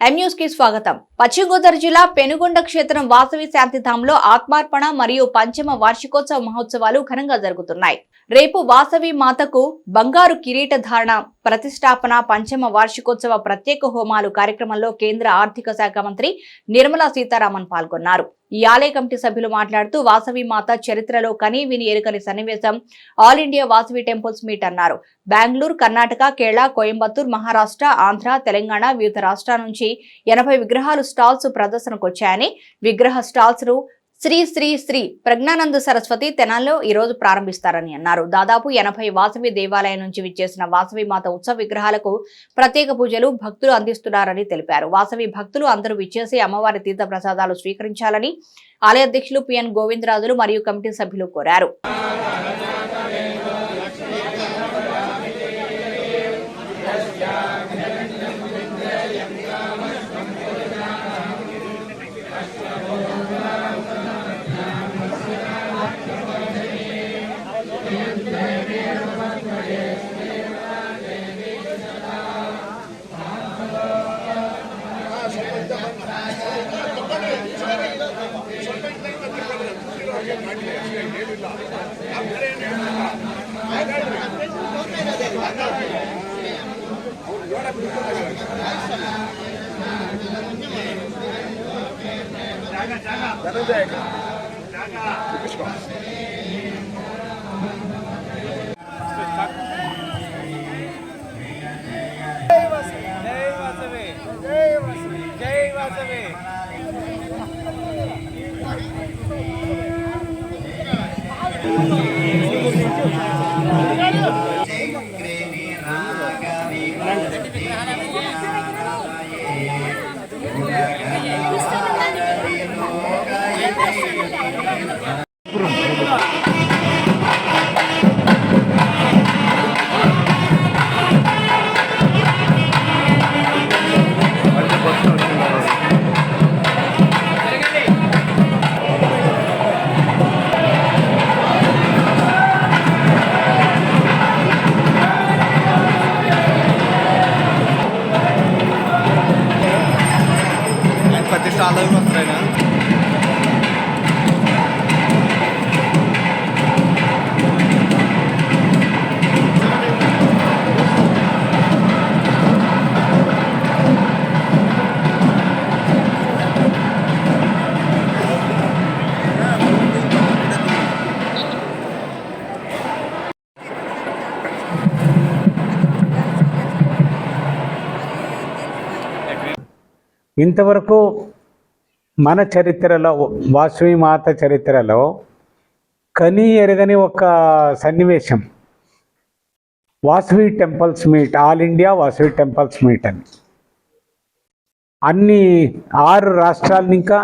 కి స్వాగతం. పశ్చిమ గోదావరి జిల్లా పెనుగొండ క్షేత్రం వాసవి శాంతిధాంలో ఆత్మార్పణ మరియు పంచమ వార్షికోత్సవ మహోత్సవాలు ఘనంగా జరుగుతున్నాయి. రేపు వాసవి మాతకు బంగారు కిరీట ధారణ ప్రతిష్టాపన పంచమ వార్షికోత్సవ ప్రత్యేక హోమాలు కార్యక్రమంలో కేంద్ర ఆర్థిక శాఖ మంత్రి నిర్మలా సీతారామన్ పాల్గొన్నారు. ఈ ఆలయ కమిటీ సభ్యులు మాట్లాడుతూ వాసవి మాత చరిత్రలో కని విని ఎరుకని సన్నివేశం all India Vasavi temples meet అన్నారు. బెంగళూరు కర్ణాటక కేరళ కోయంబత్తూర్ మహారాష్ట్ర ఆంధ్ర తెలంగాణ వివిధ రాష్ట్రాల నుంచి ఎనభై విగ్రహాలు స్టాల్స్ ప్రదర్శనకు వచ్చాయని విగ్రహ స్టాల్స్ను శ్రీ శ్రీ శ్రీ ప్రజ్ఞానంద సరస్వతి తెనాల్లో ఈరోజు ప్రారంభిస్తారని అన్నారు. దాదాపు ఎనభై వాసవి దేవాలయం నుంచి విచ్చేసిన వాసవి మాత ఉత్సవ విగ్రహాలకు ప్రత్యేక పూజలు భక్తులు అందిస్తున్నారని తెలిపారు. వాసవి భక్తులు అందరూ విచ్చేసి అమ్మవారి తీర్థ ప్రసాదాలు స్వీకరించాలని ఆలయ అధ్యక్షులు పిఎన్ గోవిందరాజులు మరియు కమిటీ సభ్యులు కోరారు. జై వాసవి జై వాసవి すごいね。ఇంతవరకు మన చరిత్రలో వాసవి మాత చరిత్రలో కని ఎరగని ఒక సన్నివేశం. Vasavi temples meet all India Vasavi temples meet అని. అన్ని ఆరు రాష్ట్రాలని ఇంకా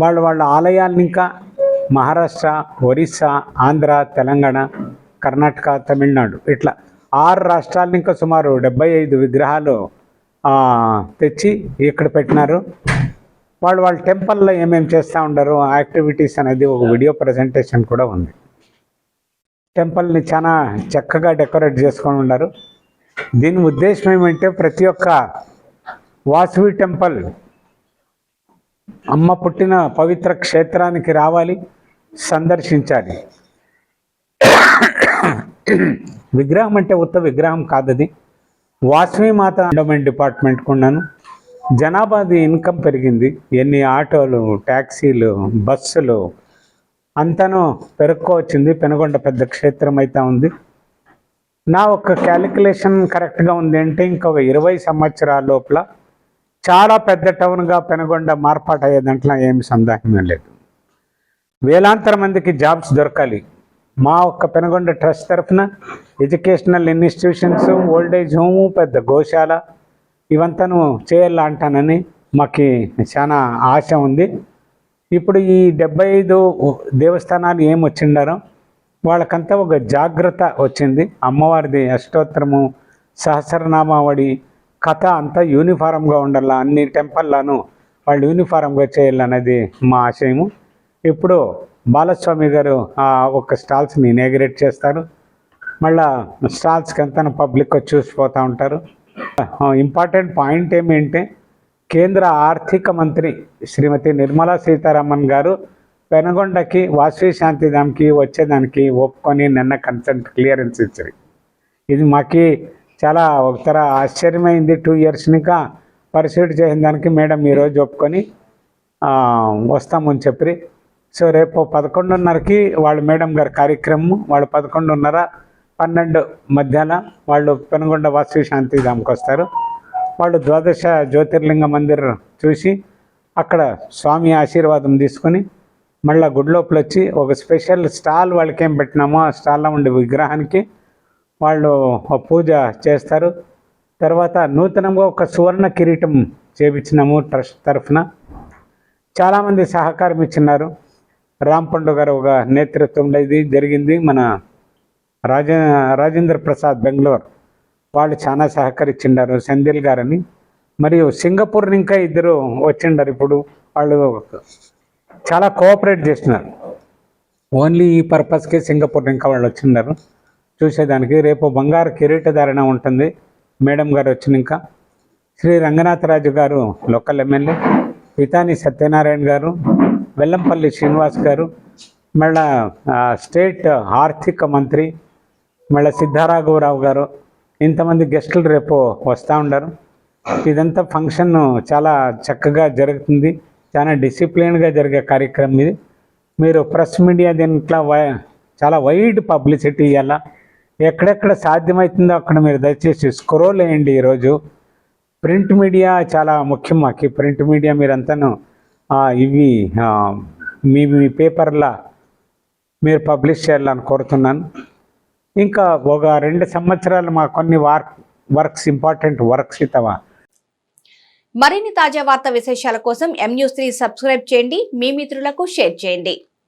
వాళ్ళ వాళ్ళ ఆలయాలను ఇంకా మహారాష్ట్ర ఒరిస్సా ఆంధ్ర తెలంగాణ కర్ణాటక తమిళనాడు ఇట్లా ఆరు రాష్ట్రాలని ఇంకా సుమారు డెబ్బై ఐదు విగ్రహాలు తెచ్చి ఇక్కడ పెట్టినారు. వాళ్ళు వాళ్ళ టెంపుల్లో ఏమేమి చేస్తూ ఉండరు. యాక్టివిటీస్ అనేది ఒక వీడియో ప్రజెంటేషన్ కూడా ఉంది. టెంపుల్ని చాలా చక్కగా డెకరేట్ చేసుకొని ఉన్నారు. దీని ఉద్దేశం ఏమంటే ప్రతి ఒక్క వాసవి టెంపుల్ అమ్మ పుట్టిన పవిత్ర క్షేత్రానికి రావాలి సందర్శించాలి. విగ్రహం అంటే ఉత్త విగ్రహం కాదది. వాసవి మాత ఎండోమెంట్ డిపార్ట్మెంట్ కొన్నాను జనాభాది ఇన్కమ్ పెరిగింది. ఎన్ని ఆటోలు ట్యాక్సీలు బస్సులు అంతనూ పెరుక్కోవచ్చింది. పెనుగొండ పెద్ద క్షేత్రం అయితే ఉంది. నా ఒక క్యాలిక్యులేషన్ కరెక్ట్గా ఉంది అంటే ఇంకొక ఇరవై సంవత్సరాల లోపల చాలా పెద్ద టౌన్గా పెనుగొండ మార్పాటు అయ్యే దాంట్లో ఏమి సందేహమే లేదు. వేలాంతర మందికి జాబ్స్ దొరకాలి. మా ఒక్క పెనుగొండ ట్రస్ట్ తరఫున educational institutions old age home పెద్ద గోశాల ఇవంతాను చేయాలా అంటానని మాకు చాలా ఆశ ఉంది. ఇప్పుడు ఈ డెబ్బై ఐదు దేవస్థానాలు ఏం వచ్చిండారో వాళ్ళకంతా ఒక జాగ్రత్త వచ్చింది. అమ్మవారిది అష్టోత్తరము సహస్రనామావళి కథ అంతా యూనిఫారంగా ఉండాల అన్ని టెంపుల్లోనూ వాళ్ళు యూనిఫారంగా చేయాలనేది మా ఆశయము. ఇప్పుడు బాలస్వామి గారు ఒక స్టాల్స్ని ఇనాగ్రేట్ చేస్తారు. మళ్ళా స్టాల్స్కి అంతా పబ్లిక్ వచ్చి చూసిపోతూ ఉంటారు. ఇంపార్టెంట్ పాయింట్ ఏమిటంటే కేంద్ర ఆర్థిక మంత్రి శ్రీమతి నిర్మలా సీతారామన్ గారు పెనగొండకి వాసవి శాంతిధామ్కి వచ్చేదానికి ఒప్పుకొని నిన్న కన్సెంట్ క్లియరెన్స్ ఇచ్చారు. ఇది మాకు చాలా ఒకతర ఆశ్చర్యమైంది. టూ ఇయర్స్ ఇంకా పరిశీలి చేసిన దానికి మేడం ఈరోజు ఒప్పుకొని వస్తామని చెప్పి సో రేపు పదకొండున్నరకి వాళ్ళ మేడం గారి కార్యక్రమం వాళ్ళు పదకొండున్నర పన్నెండు మధ్యాహ్న వాళ్ళు పెనుగొండ వాసవి శాంతి ధామ్కి వస్తారు. వాళ్ళు ద్వాదశ జ్యోతిర్లింగ మందిర్ చూసి అక్కడ స్వామి ఆశీర్వాదం తీసుకొని మళ్ళీ గుడిలోపల వచ్చి ఒక స్పెషల్ స్టాల్ వాళ్ళకి ఏం పెట్టినామో ఆ స్టాల్లో ఉండే విగ్రహానికి వాళ్ళు పూజ చేస్తారు. తర్వాత నూతనంగా ఒక సువర్ణ కిరీటం చేపించినాము ట్రస్ట్ తరఫున. చాలామంది సహకారం ఇచ్చినారు. రాంపండు గారు ఒక నేతృత్వంలో ఇది జరిగింది. మన రాజ రాజేంద్ర ప్రసాద్ బెంగళూరు. వాళ్ళు చాలా సహకరించిండారు సెంధిల్ గారని. మరియు సింగపూర్ ఇంకా ఇద్దరు వచ్చిండారు ఇప్పుడు. వాళ్ళు చాలా కోఆపరేట్ చేసినారు ఓన్లీ ఈ పర్పస్కే సింగపూర్ ఇంకా వాళ్ళు వచ్చిండారు. చూసేదానికి రేపు బంగారు కిరీటధారణ ఉంటుంది. మేడం గారు వచ్చినాక శ్రీ రంగనాథరాజు గారు లోకల్ ఎమ్మెల్యే. పితాని సత్యనారాయణ గారు. వెల్లంపల్లి శ్రీనివాస్ గారు మళ్ళా స్టేట్ ఆర్థిక మంత్రి మళ్ళీ సిద్ధారాఘవరావు గారు ఇంతమంది గెస్టులు రేపు వస్తూ ఉన్నారు ఇదంతా ఫంక్షన్ చాలా చక్కగా జరుగుతుంది. చాలా డిసిప్లిన్గా జరిగే కార్యక్రమం ఇది. మీరు ప్రెస్ మీడియా దీంట్లో వై- చాలా వైడ్ పబ్లిసిటీ ఇవ్వాల ఎక్కడెక్కడ సాధ్యమవుతుందో అక్కడ మీరు దయచేసి స్క్రోల్ వేయండి ఈరోజు. ప్రింట్ మీడియా చాలా ముఖ్యం మాకు. ప్రింట్ మీడియా మీరంతాను ఇవి మీ మీ పేపర్లా మీరు పబ్లిష్ చేయాలని కోరుతున్నాను. ఇంకా ఒక రెండు సంవత్సరాలు మా కొన్ని వర్క్ వర్క్స్ ఇంపార్టెంట్ వర్క్స్ ఇతవా మరిన్ని తాజా వార్త విశేషాల కోసం ఎం న్యూస్ త్రీ సబ్స్క్రైబ్ చేయండి. మీ మిత్రులకు షేర్ చేయండి.